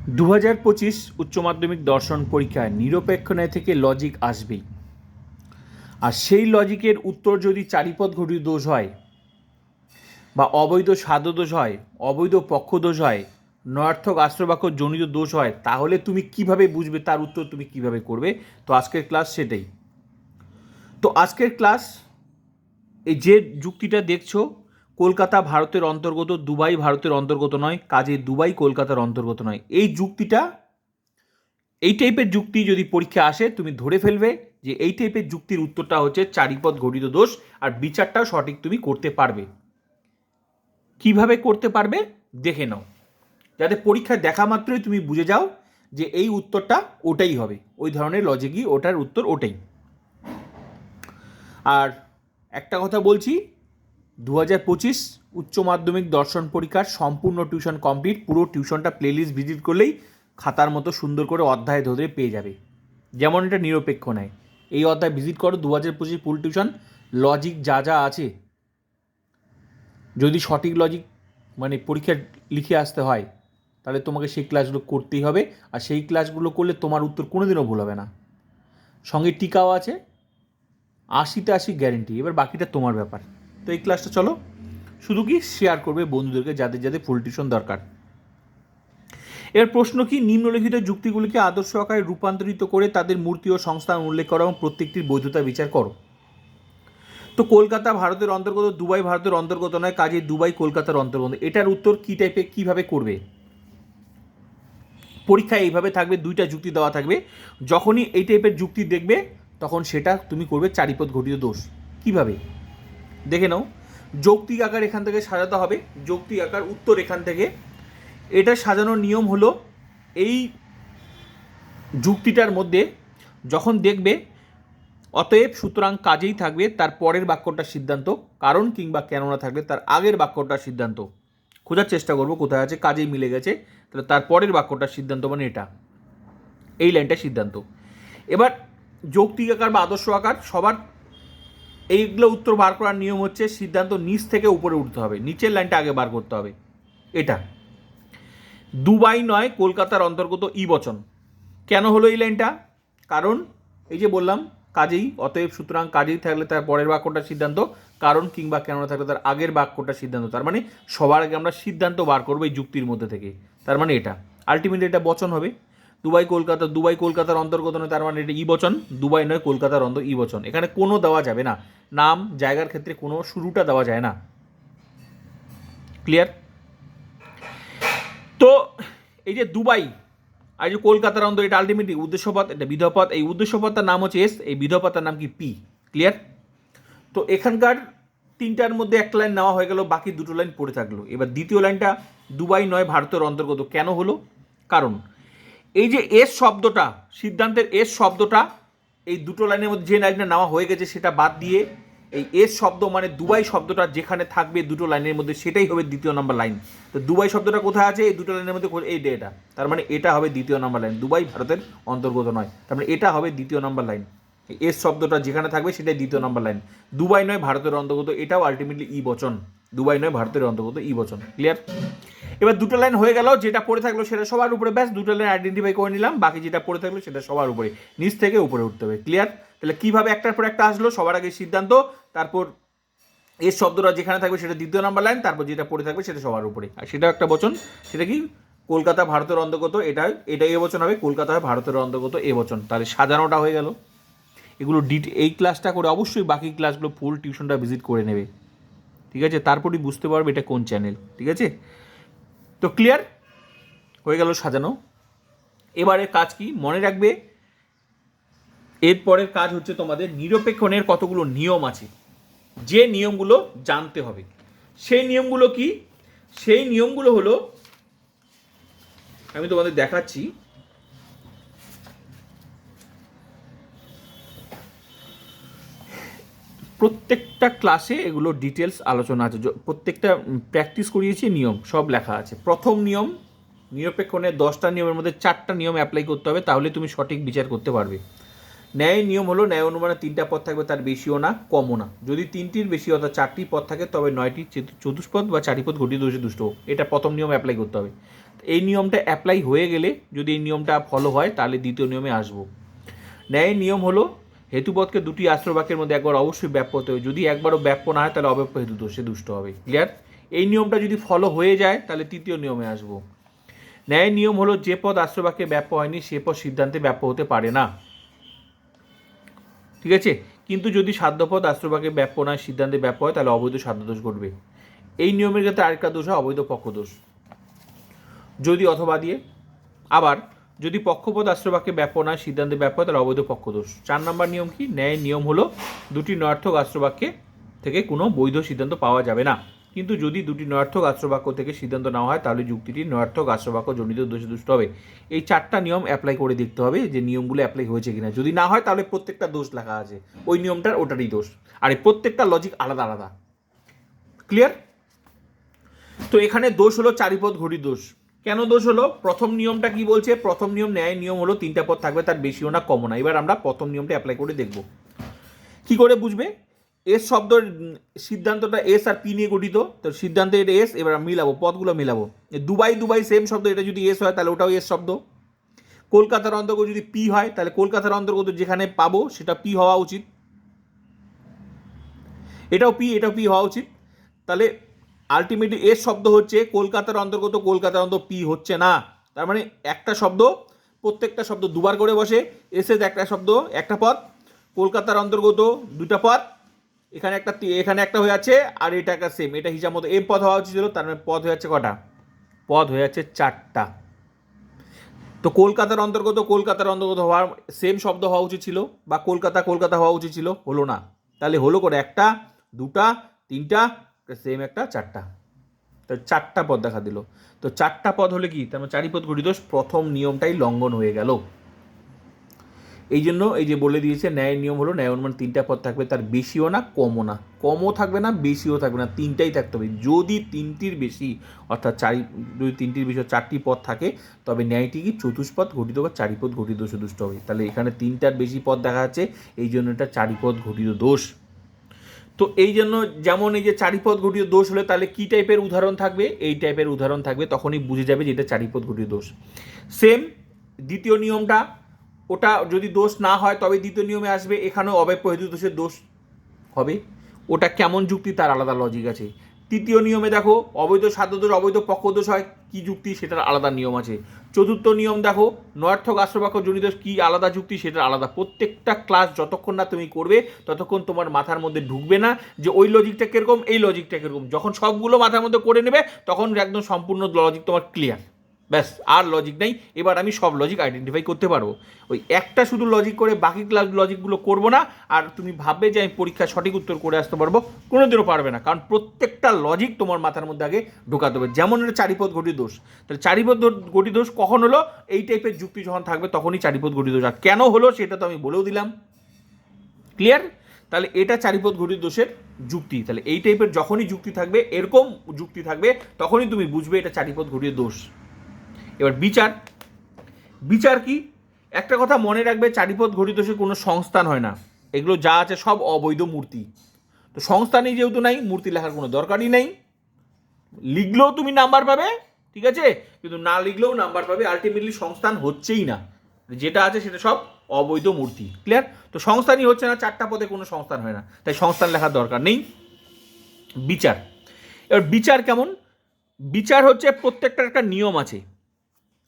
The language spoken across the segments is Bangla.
দু হাজার পঁচিশ উচ্চ মাধ্যমিক দর্শন পরীক্ষায় নিরপেক্ষ ন্যায় থেকে লজিক আসবেই। আর সেই লজিকের উত্তর যদি চারিপদ ঘটিত দোষ হয়, বা অবৈধ সাধ দোষ হয়, অবৈধ পক্ষ দোষ হয়, নয়ার্থক আশ্রবাক্য জনিত দোষ হয়, তাহলে তুমি কীভাবে বুঝবে, তার উত্তর তুমি কীভাবে করবে? তো আজকের ক্লাস সেটাই। তো আজকের ক্লাস এই যে যুক্তিটা দেখছ কলকাতা ভারতের অন্তর্গত, দুবাই ভারতের অন্তর্গত নয় কাজে দুবাই কলকাতার অন্তর্গত নয়। এই যুক্তিটা, এই টাইপের যুক্তি যদি পরীক্ষা আসে, তুমি ধরে ফেলবে যে এই টাইপের যুক্তির উত্তরটা হচ্ছে চারিপদ ঘটিত দোষ আর বিচারটাও সঠিক তুমি করতে পারবে। কীভাবে করতে পারবে? দেখে নাও। যাতে পরীক্ষায় দেখা মাত্রই তুমি বুঝে যাও যে এই উত্তরটা ওটাই হবে। ওই ধরনের লজিকই ওটার উত্তর ওটাই। আর একটা কথা বলছি দু হাজার পঁচিশ উচ্চ মাধ্যমিক দর্শন পরীক্ষার সম্পূর্ণ টিউশন কমপ্লিট, পুরো টিউশনটা প্লেলিস্ট ভিজিট করলেই খাতার মতো সুন্দর করে অধ্যায় ধরে পেয়ে যাবে। যেমন এটা নিরপেক্ষ নেয়। এই অধ্যায় ভিজিট করো দু হাজার পঁচিশ ফুল টিউশন লজিক যা যা আছে। যদি সঠিক লজিক মানে পরীক্ষা লিখে আসতে হয়, তাহলে তোমাকে সেই ক্লাসগুলো করতেই হবে। আর সেই ক্লাসগুলো করলে তোমার উত্তর কোনোদিনও ভুল হবে না। সঙ্গে টিকাও আছে। আশিতে আশি গ্যারেন্টি এবার বাকিটা তোমার ব্যাপার। তো এই ক্লাসটা চলো। শুধু কি শেয়ার করবে বন্ধুদেরকে যাদের যাদের ফুল টিউশন দরকার। এর প্রশ্ন কি, নিম্নলিখিত যুক্তিগুলিকে আদর্শ আকারে রূপান্তরিত করে তাদের মূর্তি ও সংস্থান উল্লেখ করো এবং প্রত্যেকটির বৈধতা বিচার করো। তো কলকাতা ভারতের অন্তর্গত, দুবাই ভারতের অন্তর্গত নয়, কাজে দুবাই কলকাতার অন্তর্গত। এটার উত্তর কী টাইপে কীভাবে করবে? পরীক্ষায় এইভাবে থাকবে, দুইটা যুক্তি দেওয়া থাকবে। যখনই এই টাইপের যুক্তি দেখবে, তখন সেটা তুমি করবে চারিপদ ঘটিত দোষ। কীভাবে? দেখে নাও। যৌক্তিক আকার এখান থেকে সাজাতে হবে। যৌক্তিক আকার উত্তর এখান থেকে। এটা সাজানোর নিয়ম হলো, এই যুক্তিটার মধ্যে যখন দেখবে, অতএব সুতরাং কাজেই থাকবে তার পরের বাক্যটার সিদ্ধান্ত, কারণ কিংবা কেননা থাকবে তার আগের বাক্যটার সিদ্ধান্ত। খোঁজার চেষ্টা করব কোথায় আছে, কাজেই মিলে গেছে, তাহলে তার পরের বাক্যটার সিদ্ধান্ত মানে এটা। এই লাইনটা সিদ্ধান্ত। এবার যৌক্তিক আকার বা আদর্শ আকার সবার এইগুলো উত্তর বার করার নিয়ম হচ্ছে সিদ্ধান্ত নিচ থেকে উপরে উঠতে হবে, নিচের লাইনটা আগে বার করতে হবে। এটা। দুবাই নয়, কলকাতার অন্তর্গত ই বচন। কেন হলো এই লাইনটা? কারণ, এই যে বললাম, কাজেই, অতএব সুতরাং কাজেই থাকলে তার পরের বাক্যটার সিদ্ধান্ত, কারণ কিংবা কেন থাকলে তার আগের বাক্যটার সিদ্ধান্ত। তার মানে সবার আগে আমরা সিদ্ধান্ত বার করব এই যুক্তির মধ্যে থেকে। তার মানে এটা। আলটিমেটলি এটা বচন হবে। দুবাই, কলকাতা, দুবাই, কলকাতার অন্তর্গত নয়, তার মানে এটা ই বচন দুবাই নয়, কলকাতার অন্তর ই বচন এখানে কোনো দেওয়া যাবে না। নাম, জায়গার ক্ষেত্রে কোনো শুরুটা দেওয়া যায় না। ক্লিয়ার তো এই যে দুবাই, আর যে কলকাতার অন্তর, এটা আলটিমেটলি উদ্দেশ্যপথ, এটা বিধপথ। এই উদ্দেশ্যপথটার নাম হচ্ছে এস, এই বিধপথটার নাম কি পি। ক্লিয়ার তো এখানকার তিনটার মধ্যে একটা লাইন নেওয়া হয়ে গেল, বাকি দুটো লাইন পড়ে থাকল। এবার দ্বিতীয় লাইনটা দুবাই নয়, ভারতের অন্তর্গত। কেন হলো? কারণ এই যে এস শব্দটা, সিদ্ধান্তের এস শব্দটা, এই দুটো লাইনের মধ্যে যে লাইনটা নেওয়া হয়ে গেছে সেটা বাদ দিয়ে এই এস শব্দ মানে দুবাই শব্দটা যেখানে থাকবে দুটো লাইনের মধ্যে, সেটাই হবে দ্বিতীয় নম্বর লাইন। তো দুবাই শব্দটা কোথায় আছে? এই দুটো লাইনের মধ্যে এই এটা। তার মানে এটা হবে দ্বিতীয় নম্বর লাইন। দুবাই ভারতের অন্তর্গত নয়। তার মানে এটা হবে দ্বিতীয় নম্বর লাইন। এস শব্দটা যেখানে থাকবে সেটাই দ্বিতীয় নম্বর লাইন। দুবাই নয়, ভারতের অন্তর্গত। এটাও আলটিমেটলি ই বচন। দুবাই নয়, ভারতের অন্তর্গত ই বচন ক্লিয়ার এবার দুটো লাইন হয়ে গেল, যেটা পড়ে থাকল সেটা সবার উপরে। ব্যাস, দুটো লাইন আইডেন্টিফাই করে নিলাম, বাকি যেটা পড়ে থাকল সেটা সবার উপরে। নিচ থেকে উপরে উঠতে হবে ক্লিয়ার তাহলে কীভাবে একটার পর একটা আসলো? সবার আগে সিদ্ধান্ত, তারপর এর শব্দটা যেখানে থাকবে সেটা দ্বিতীয় নাম্বার লাইন তারপর যেটা পড়ে থাকবে সেটা সবার উপরে। আর সেটাও একটা বচন, সেটা কি? কলকাতা, ভারতের অন্তর্গত, এটা এটা বচন হবে, কলকাতা হয় ভারতের অন্তর্গত বচন। তাহলে সাজানোটা হয়ে গেল। এগুলো ডিট এই ক্লাসটা করে অবশ্যই বাকি ক্লাসগুলো ফুল টিউশনটা ভিজিট করে নেবে। ঠিক আছে? তারপরই বুঝতে পারবে এটা কোন চ্যানেল ঠিক আছে? তো ক্লিয়ার হয়ে গেল সাজানো। এবারে কাজ কি? মনে রাখবে, এরপরের কাজ হচ্ছে তোমাদের নিরপেক্ষণের কতগুলো নিয়ম আছে। যে নিয়মগুলো জানতে হবে। সেই নিয়মগুলো কি? সেই নিয়মগুলো হলো, আমি তোমাদের দেখাচ্ছি। প্রত্যেকটা ক্লাসে এগুলো ডিটেলস আলোচনা আছে। প্রত্যেকটা প্র্যাকটিস করিয়েছি, নিয়ম সব লেখা আছে। প্রথম নিয়ম নিরপেক্ষণের দশটা নিয়মের মধ্যে চারটা নিয়ম অ্যাপ্লাই করতে হবে, তাহলে তুমি সঠিক বিচার করতে পারবে। ন্যায় নিয়ম হলো, ন্যায় অনুমানে তিনটা পদ থাকবে, তার বেশিও না, কমও না। যদি তিনটির বেশি অর্থাৎ চারটি পদ থাকে, তবে নয়টি চেতু- চতুষ্পদ বা চারিপদ ঘটিত দোষে দুষ্ট। এটা প্রথম নিয়ম অ্যাপ্লাই করতে হবে। এই নিয়মটা অ্যাপ্লাই হয়ে গেলে যদি এই নিয়মটা ফলো হয়, তাহলে দ্বিতীয় নিয়মে আসব। ন্যায়ের নিয়ম হলো হেতুপদকে দুটি আশ্রবাক্যের মধ্যে একবার অবশ্যই ব্যাপ্য হতে হবে। যদি একবারও ব্যাপ্য না হয়, তাহলে অব্যাপ্য হেতু দোষে দুষ্ট হবে। ক্লিয়ার এই নিয়মটা যদি ফলো হয়ে যায়, তাহলে তৃতীয় নিয়মে আসব। ন্যায় নিয়ম হলো যে পদ আশ্রবাক্যে ব্যাপ্য হয়নি, সে পদ সিদ্ধান্তে ব্যাপ্য হতে পারে না। ঠিক আছে? কিন্তু যদি সাধ্যপদ আশ্রবাক্যে ব্যাপ্য নয় সিদ্ধান্তে ব্যাপ্য হয়, তাহলে অবৈধ সাধ্যদোষ ঘটবে। এই নিয়মের ক্ষেত্রে আরেকটা দোষ হয়, অবৈধ পক্ষদোষ যদি অথবা দিয়ে, আবার যদি পক্ষপদ আশ্রবাক্যে ব্যাপ্য নয়, সিদ্ধান্তে ব্যাপ্য হয়, তাহলে অবৈধ পক্ষদোষ চার নম্বর নিয়ম কি? ন্যায়ের নিয়ম হলো দুটি নয়ার্থক আশ্রবাক্যে থেকে কোনো বৈধ সিদ্ধান্ত পাওয়া যাবে না। কিন্তু যদি দুটি নয়ার্থক আশ্রবাক্য থেকে সিদ্ধান্ত নেওয়া হয়, তাহলে যুক্তিটি নয়ার্থক আশ্রবাক্য জনিত দোষে দুষ্ট হবে। এই চারটা নিয়ম অ্যাপ্লাই করে দেখতে হবে যে নিয়মগুলো অ্যাপ্লাই হয়েছে কিনা। যদি না হয়, তাহলে প্রত্যেকটা দোষ লেখা আছে। ওই নিয়মটার ওটারই দোষ। আর এই প্রত্যেকটা লজিক আলাদা আলাদা। ক্লিয়ার তো এখানে দোষ হলো চারিপদ ঘড়ি দোষ। কেন দোষ হলো? প্রথম নিয়মটা কি বলছে? প্রথম নিয়ম ন্যায় নিয়ম হলো তিনটা পদ থাকবে তার বেশিও না কমও না। এবার আমরা প্রথম নিয়মটা অ্যাপ্লাই করে দেখব। কি করে বুঝবে? এস শব্দের উম, সিদ্ধান্তটা এস আর পি নিয়ে গঠিত। তো সিদ্ধান্তে এটা এস এবার মিলাবো পদগুলো মিলাবো। দুবাই দুবাই সেম শব্দ এটা যদি এস হয় তাহলে ওটাও এস শব্দ। কলকাতার অন্তর্গত যদি পি হয় তাহলে কলকাতার অন্তর্গত যেখানে পাবো সেটা পি হওয়া উচিত। এটাও পি এটাও পি হওয়া উচিত। তাহলে আলটিমেটলি এর শব্দ হচ্ছে কলকাতার অন্তর্গত কলকাতার অন্তর পি হচ্ছে না। তার মানে একটা শব্দ, প্রত্যেকটা শব্দ দুবার করে বসে, এসে একটা শব্দ, একটা পদ, কলকাতার অন্তর্গত দুটা পদ, এখানে একটা এখানে একটা হয়ে আছে, আর এটা একটা সেম এটা হিসাব মতো এম পদ হওয়া উচিত ছিল, তার মানে পদ হয়ে যাচ্ছে কটা? পদ হয়ে যাচ্ছে চারটা। তো কলকাতার অন্তর্গত কলকাতার অন্তর্গত হওয়ার সেম শব্দ হওয়া উচিত ছিল, বা কলকাতা কলকাতা হওয়া উচিত ছিল, হলো না। তাহলে হলো করে একটা, দুটা, তিনটা সেম একটা চারটা। তো চারটা পদ দেখা দিল। তো চারটা পদ হলে কি? তার মানে চারিপদ ঘটিদোষ প্রথম নিয়মটাই লঙ্ঘন হয়ে গেল। এই জন্য এই যে বলে দিয়েছে, ন্যায়ের নিয়ম হলো ন্যায় অনুমান তিনটা পদ থাকবে, তার বেশিও না, কমও না। কমও থাকবে না, বেশিও থাকবে না, তিনটাই থাকতে হবে। যদি তিনটির বেশি, অর্থাৎ চারি, যদি তিনটির বেশি চারটি পদ থাকে, তবে ন্যায়টি কি চতুষ্পদ ঘটিত বা চারিপদ ঘটিত দুষ্ট হবে? তাহলে এখানে তিনটার বেশি পদ দেখা যাচ্ছে, এই জন্য এটা চারিপদ ঘটিত দোষ। তো এই জন্য যেমন এই যে চারিপদ ঘটিত দোষ হলে তাহলে কি টাইপের উদাহরণ থাকবে? এই টাইপের উদাহরণ থাকবে, তখনই বুঝে যাবে যে এটা চারিপদ ঘটিত দোষ। সেম দ্বিতীয় নিয়মটা, ওটা যদি দোষ না হয় তবে দ্বিতীয় নিয়মে আসবে, এখানেও অব্যপ্য হেতু দোষের দোষ হবে। ওটা কেমন যুক্তি তার আলাদা লজিক আছে। তৃতীয় নিয়মে দেখো, অবৈধ সাধ্যদোষ অবৈধ পক্ষ দোষ হয়, কি যুক্তি সেটার আলাদা নিয়ম আছে। চতুর্থ নিয়ম দেখো, নয়ার্থক আশ্রবাক্য জনিত কি আলাদা যুক্তি সেটা আলাদা। প্রত্যেকটা ক্লাস যতক্ষণ না তুমি করবে, ততক্ষণ তোমার মাথার মধ্যে ঢুকবে না যে ওই লজিকটা কীরকম, এই লজিকটা কীরকম। যখন সবগুলো মাথার মধ্যে করে নেবে, তখন একদম সম্পূর্ণ লজিক তোমার ক্লিয়ার ব্যাস, আর লজিক নেই। এবার আমি সব লজিক আইডেন্টিফাই করতে পারব। ওই একটা শুধু লজিক করে বাকি ক্লাস লজিকগুলো করব না, আর তুমি ভাববে যে আমি পরীক্ষায় সঠিক উত্তর করে আসতে পারব, কোনোদিনও পারবে না। কারণ প্রত্যেকটা লজিক তোমার মাথার মধ্যে আগে ঢোকাতে হবে। যেমন এটা চারিপদ ঘটি দোষ। তাহলে চারিপদ ঘটি দোষ কখন হলো? এই টাইপের যুক্তি যখন থাকবে তখনই চারিপদ ঘটি দোষ। আর কেন হলো সেটা তো আমি বলেও দিলাম। ক্লিয়ার তাহলে এটা চারিপদ ঘটির দোষের যুক্তি। তাহলে এই টাইপের যখনই যুক্তি থাকবে, এরকম যুক্তি থাকবে, তখনই তুমি বুঝবে এটা চারিপদ ঘটির দোষ। এবার বিচার। বিচার কি? একটা কথা মনে রাখবে, চারিপথ ঘটিত দোষে কোনো সংস্থান হয় না। এগুলো যা আছে সব অবৈধ মূর্তি। তো সংস্থানই যেহেতু নাই, মূর্তি লেখার কোনো দরকারই নেই। লিখলেও তুমি নাম্বার পাবে, ঠিক আছে? কিন্তু না লিখলেও নাম্বার পাবে আলটিমেটলি সংস্থান হচ্ছেই না। যেটা আছে সেটা সব অবৈধ মূর্তি ক্লিয়ার তো সংস্থানই হচ্ছে না, চারটা পদে কোনো সংস্থান হয় না। তাই সংস্থান লেখার দরকার নেই। বিচার। এবার বিচার কেমন? বিচার হচ্ছে প্রত্যেকটার একটা নিয়ম আছে।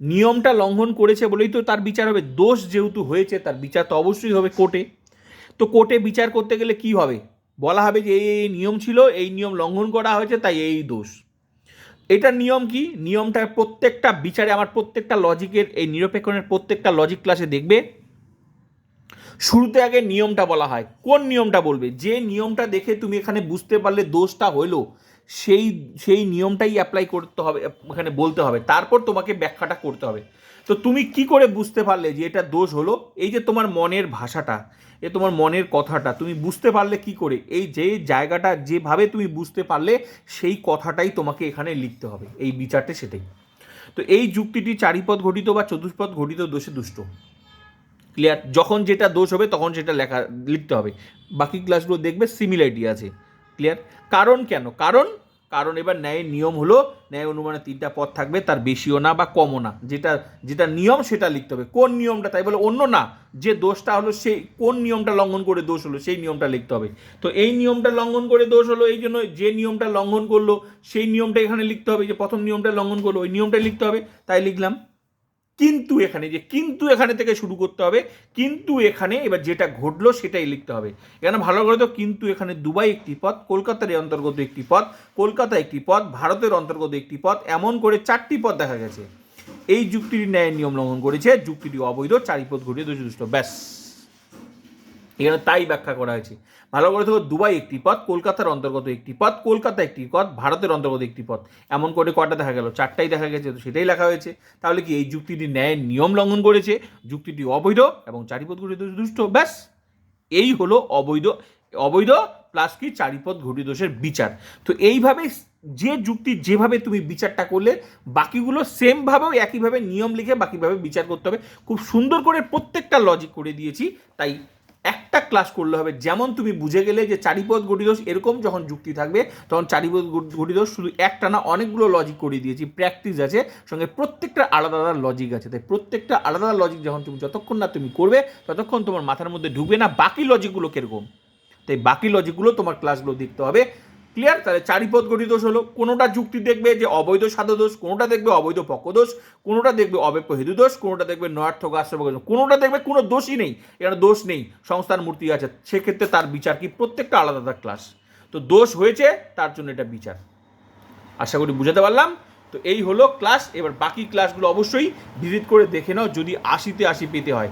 নিয়মটা লঙ্ঘন করেছে বলেই তো তার বিচার হবে। দোষ যেহেতু হয়েছে, তার বিচার তো অবশ্যই হবে কোর্টে। তো কোর্টে বিচার করতে গেলে কি হবে? বলা হবে যে এই এই নিয়ম ছিল, এই নিয়ম লঙ্ঘন করা হয়েছে, তাই এই দোষ। এটা নিয়ম কি? নিয়মটা প্রত্যেকটা বিচারে, আমার প্রত্যেকটা লজিকের এই নিরপেক্ষণের প্রত্যেকটা লজিক ক্লাসে দেখবে। শুরুতে আগে নিয়মটা বলা হয়। কোন নিয়মটা বলবে? যে নিয়মটা দেখে তুমি এখানে বুঝতে পারলে দোষটা হলো। সেই সেই নিয়মটাই অ্যাপ্লাই করতে হবে, এখানে বলতে হবে। তারপর তোমাকে ব্যাখ্যাটা করতে হবে। তো তুমি কি করে বুঝতে পারলে যে এটা দোষ হলো? এই যে তোমার মনের ভাষাটা এ তোমার মনের কথাটা, তুমি বুঝতে পারলে কি করে? এই যে জায়গাটা যেভাবে তুমি বুঝতে পারলে, সেই কথাটাই তোমাকে এখানে লিখতে হবে। এই বিচারটা সেটাই। তো এই যুক্তিটি চারিপদ ঘটিত বা চতুষ্পদ ঘটিত দোষে দুষ্ট। ক্লিয়ার যখন যেটা দোষ হবে, তখন সেটা লেখা, লিখতে হবে। বাকি ক্লাসগুলো দেখবে সিমিলারিটি আছে। ক্লিয়ার কারণ কেন? কারণ কারণ এবার ন্যায়ের নিয়ম হলো, ন্যায় অনুমানে তিনটা পথ থাকবে, তার বেশিও না বা কমও না। যেটা যেটা নিয়ম সেটা লিখতে হবে। কোন নিয়মটা তাই বলে অন্য না, যে দোষটা হলো সেই, কোন নিয়মটা লঙ্ঘন করে দোষ হলো সেই নিয়মটা লিখতে হবে। তো এই নিয়মটা লঙ্ঘন করে দোষ হলো এই জন্য যে নিয়মটা লঙ্ঘন করল, সেই নিয়মটা এখানে লিখতে হবে যে প্রথম নিয়মটা লঙ্ঘন করল, ওই নিয়মটা লিখতে হবে। তাই লিখলাম। কিন্তু এখানে, যে কিন্তু এখানে থেকে শুরু করতে হবে, কিন্তু এখানে এবার যেটা ঘটলো সেটাই লিখতে হবে। এখানে ভালো করে তো কিন্তু এখানে দুবাই একটি পথ, কলকাতার অন্তর্গত একটি পথ, কলকাতা একটি পথ, ভারতের অন্তর্গত একটি পথ, এমন করে চারটি পথ দেখা গেছে। এই যুক্তিটি ন্যায় নিয়ম লঙ্ঘন করেছে, যুক্তিটি অবৈধ চারি পথ ঘটিয়ে দোষযুষ্ট ব্যাস। এখানে তাই ব্যাখ্যা করা হয়েছে। ভালো করে দেখো, দুবাই একটি পথ, কলকাতার অন্তর্গত একটি পথ, কলকাতা একটি পথ, ভারতের অন্তর্গত একটি পথ। এমন করে কটা দেখা গেল? চারটাই দেখা গেছে, তো সেটাই লেখা হয়েছে। তাহলে কি এই যুক্তিটি ন্যায়ের নিয়ম লঙ্ঘন করেছে? যুক্তিটি অবৈধ এবং চারিপথ ঘটিত দুষ্ট? ব্যাস। এই হলো অবৈধ অবৈধ প্লাস কি চারিপথ ঘটিত দোষের বিচার। তো এইভাবে যে যুক্তি যেভাবে তুমি বিচারটা করলে, বাকিগুলো সেমভাবেও একইভাবে নিয়ম লিখে বাকিভাবে বিচার করতে হবে। খুব সুন্দর করে প্রত্যেকটা লজিক করে দিয়েছি, তাই একটা ক্লাস করলে হবে, যেমন তুমি বুঝে গেলে যে চারিপদ গটিদোষ এরকম যখন যুক্তি থাকবে, তখন চারিপদ গটিদোষ শুধু একটা না, অনেকগুলো লজিক করে দিয়েছি প্র্যাকটিস আছে, সঙ্গে প্রত্যেকটা আলাদা আলাদা লজিক আছে। তাই প্রত্যেকটা আলাদা আলাদা লজিক যখন তুমি যতক্ষণ না তুমি করবে, ততক্ষণ তোমার মাথার মধ্যে ঢুকবে না, বাকি লজিকগুলো কীরকম? তাই বাকি লজিকগুলো তোমার ক্লাসগুলো দেখতে হবে। ক্লিয়ার তাহলে চারিপদ গঠিত দোষ হলো, কোনোটা যুক্তি দেখবে যে অবৈধ সাধু দোষ, কোনোটা দেখবে অবৈধ পক্ষদোষ কোনোটা দেখবে অবেপ্য হেতু দোষ, কোনোটা দেখবে নয়ার্থক আশ্রম কোনোটা দেখবে কোনো দোষই নেই, এখানে দোষ নেই, সংস্থার মূর্তি আছে, সেক্ষেত্রে তার বিচার কি? প্রত্যেকটা আলাদা আলাদা ক্লাস তো দোষ হয়েছে, তার জন্য এটা বিচার। আশা করি বুঝাতে পারলাম? তো এই হলো ক্লাস এবার বাকি ক্লাসগুলো অবশ্যই ভিজিট করে দেখে নাও, যদি আশিতে আশি পেতে হয়।